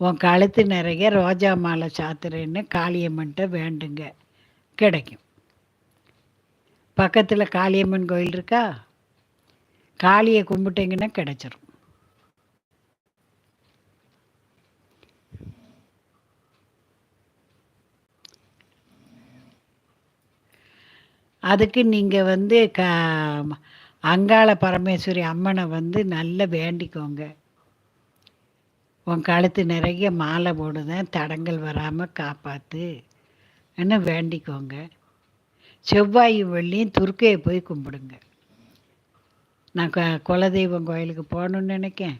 உன் கழுத்து நிறைய ரோஜா மாலை சாத்துறேன்னு காளியம்மன்ட்ட வேண்டுங்க. கிடைக்கும். பக்கத்தில் காளியம்மன் கோயில் இருக்கா? காளியை கும்பிட்டீங்கன்னா கிடைச்சிரும். அதுக்கு நீங்கள் வந்து க அங்காள பரமேஸ்வரி அம்மனை வந்து நல்லா வேண்டிக்கோங்க. உன் கழுத்து நிறைய மாலை போடுதேன் தடங்கள் வராமல் காப்பாற்று என்ன வேண்டிக்கோங்க. செவ்வாயும் வெள்ளியும் துர்க்கையை போய் கும்பிடுங்க. நான் க குலதெய்வம் கோயிலுக்கு போகணுன்னு நினைக்கேன்.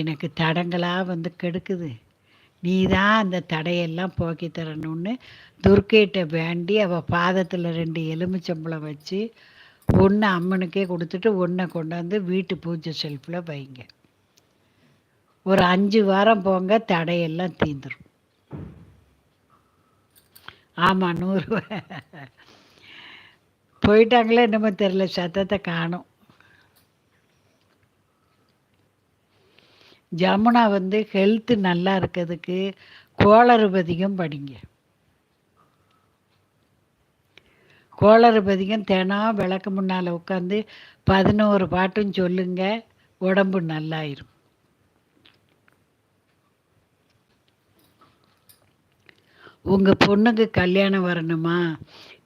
எனக்கு தடங்களாக வந்து கெடுக்குது. நீ தான் அந்த தடையெல்லாம் போக்கி தரணும்னு துர்க்கைகிட்ட வேண்டி அவள் பாதத்தில் ரெண்டு எலுமிச்சம்பளம் வச்சு ஒன்று அம்மனுக்கே கொடுத்துட்டு ஒன்றை கொண்டாந்து வீட்டு பூஜை செல்ஃபில் வைங்க. ஒரு அஞ்சு வாரம் போங்க தடையெல்லாம் தீந்துடும் ஆமாம் நூறு போயிட்டாங்களே என்னமோ தெரில சத்தத்தை காணும். ஜமுனா வந்து ஹெல்த்து நல்லா இருக்கிறதுக்கு கோளறுபதிகம் படிங்க. கோளறுபதிகம் தினம் விளக்கு முன்னால் உட்காந்து பதினோரு பாட்டும் சொல்லுங்க உடம்பு நல்லாயிரும். உங்கள் பொண்ணுக்கு கல்யாணம் வரணுமா?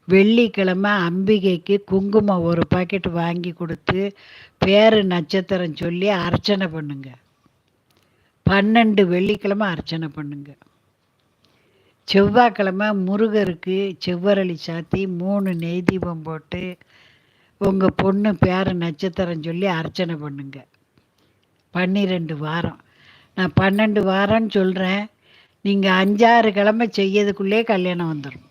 வெள்ளிக்கிழமை அம்பிகைக்கு குங்குமம் ஒரு பாக்கெட் வாங்கி கொடுத்து பேரு நட்சத்திரம் சொல்லி அர்ச்சனை பண்ணுங்க. பன்னெண்டு வெள்ளிக்கிழமை அர்ச்சனை பண்ணுங்க. செவ்வாய்க்கிழமை முருகருக்கு செவ்வரளி சாத்தி மூணு நெய் தீபம் போட்டு உங்கள் பொண்ணு பேர நட்சத்திரம் சொல்லி அர்ச்சனை பண்ணுங்க. பன்னிரெண்டு வாரம். நான் பன்னெண்டு வாரம்னு சொல்கிறேன் நீங்கள் அஞ்சாறு கிழமை செய்யறதுக்குள்ளே கல்யாணம் வந்துடும்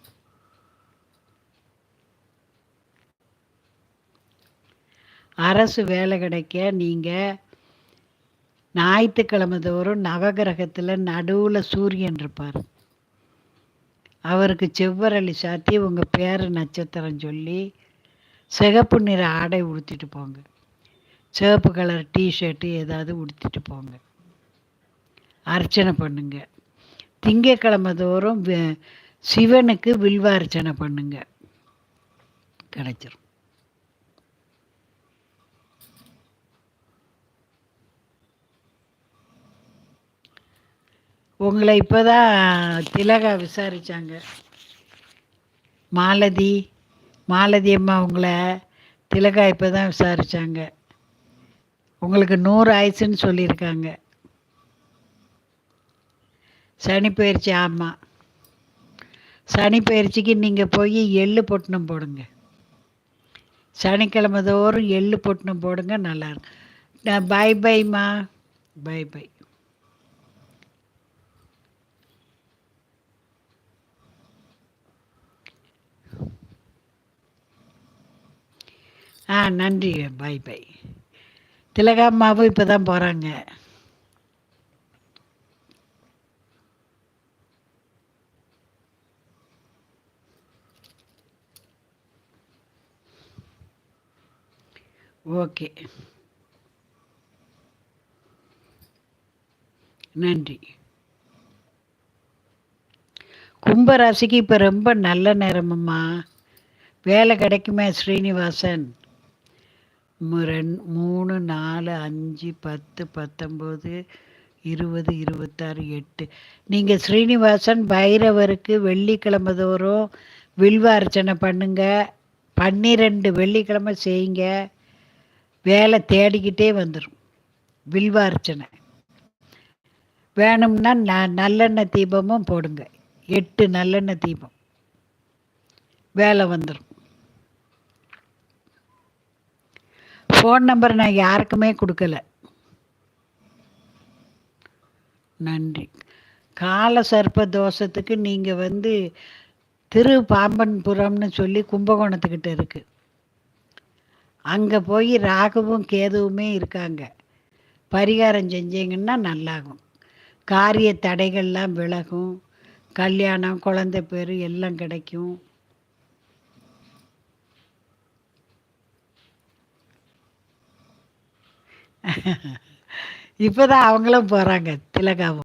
அரசு வேலை கிடைக்க நீங்கள் ஞாயிற்றுக்கிழமை தோறும் நவகிரகத்தில் நடுவில் சூரியன் இருப்பார். அவருக்கு செவ்வரளி சாத்தி உங்கள் பேர் நட்சத்திரம் சொல்லி சிகப்பு நிற ஆடை உடுத்திட்டு போங்க. சிவப்பு கலர் டிஷர்ட்டு ஏதாவது உடுத்திட்டு போங்க. அர்ச்சனை பண்ணுங்கள் திங்கக்கிழமை தோறும் சிவனுக்கு வில்வார்ச்சனை பண்ணுங்க. கிடைச்சிரும். உங்களை இப்போ தான் திலகா விசாரித்தாங்க மாலதி மாலதி அம்மா உங்களை திலகா இப்போ தான் விசாரித்தாங்க உங்களுக்கு நூறு ஆயிடுச்சுன்னு சொல்லியிருக்காங்க. சனி பயிற்சி ஆமாம் சனி பயிற்சிக்கு நீங்கள் போய் எள்ளு பொட்டணம் போடுங்க. சனிக்கிழமை தோறும் எள்ளு பொட்டணம் போடுங்க நல்லாயிருக்கும் பை பைம்மா. Bye bye. ஆ நன்றி பை பை. திலகாம்மாவும் இப்போ தான் போகிறாங்க ஓகே. நன்றி. கும்பராசிக்கு இப்போ ரொம்ப நல்ல நேரமம்மா வேலை கிடைக்குமே ஸ்ரீனிவாசன். ரெண் மூணு நாலு அஞ்சு பத்து பத்தொம்போது இருபது இருபத்தாறு எட்டு. நீங்கள் ஸ்ரீனிவாசன் பைரவருக்கு வெள்ளிக்கிழமை தோறும் வில்வ அர்ச்சனை பண்ணுங்க. பன்னிரெண்டு வெள்ளிக்கிழமை செய்யுங்க. வேலை தேடிக்கிட்டே வந்துடும் வில்வார்ச்சனை. வேணும்னா ந நல்லெண்ணெய் தீபமும் போடுங்க. எட்டு நல்லெண்ணெய் தீபம். வேலை வந்துடும் ஃபோன் நம்பர் நான் யாருக்குமே கொடுக்கல. நன்றி. கால சர்ப்ப தோஷத்துக்கு நீங்கள் வந்து திரு பாம்பன்புரம்னு சொல்லி கும்பகோணத்துக்கிட்ட இருக்குது அங்கே போய் ராகுவும் கேதுவுமே இருக்காங்க. பரிகாரம் செஞ்சீங்கன்னா நல்லாகும். காரிய தடைகள்லாம் விலகும். கல்யாணம் குழந்தை பேர் எல்லாம் கிடைக்கும். இப்போ தான் அவங்களும் போகிறாங்க திலகாவும்.